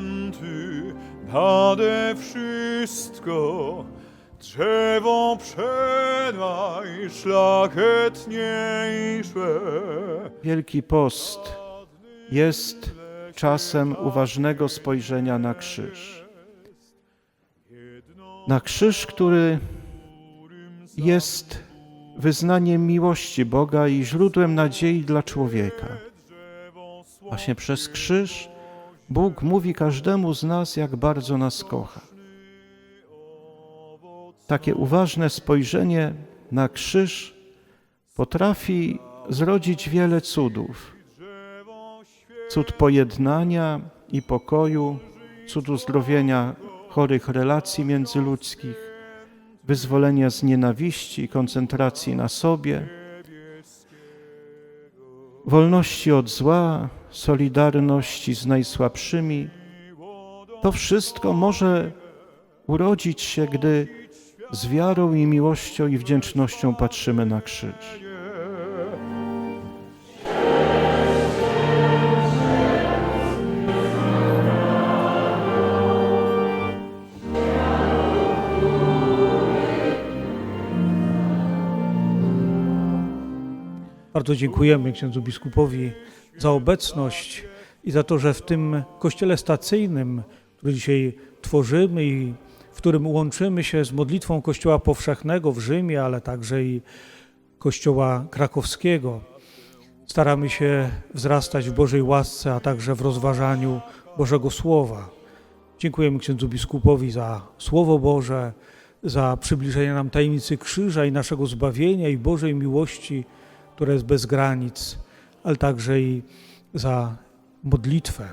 święty, nade wszystko drzewo. Wielki Post jest czasem uważnego spojrzenia na krzyż. Na krzyż, który jest wyznaniem miłości Boga i źródłem nadziei dla człowieka. Właśnie przez krzyż Bóg mówi każdemu z nas, jak bardzo nas kocha. Takie uważne spojrzenie na krzyż potrafi zrodzić wiele cudów. Cud pojednania i pokoju, cud uzdrowienia chorych relacji międzyludzkich, wyzwolenia z nienawiści koncentracji na sobie, wolności od zła, solidarności z najsłabszymi. To wszystko może urodzić się, gdy z wiarą i miłością i wdzięcznością patrzymy na krzyż. Bardzo dziękujemy księdzu biskupowi za obecność i za to, że w tym kościele stacyjnym, który dzisiaj tworzymy i w którym łączymy się z modlitwą Kościoła Powszechnego w Rzymie, ale także i Kościoła Krakowskiego, staramy się wzrastać w Bożej łasce, a także w rozważaniu Bożego Słowa. Dziękujemy księdzu biskupowi za Słowo Boże, za przybliżenie nam tajemnicy krzyża i naszego zbawienia i Bożej miłości, która jest bez granic, ale także i za modlitwę.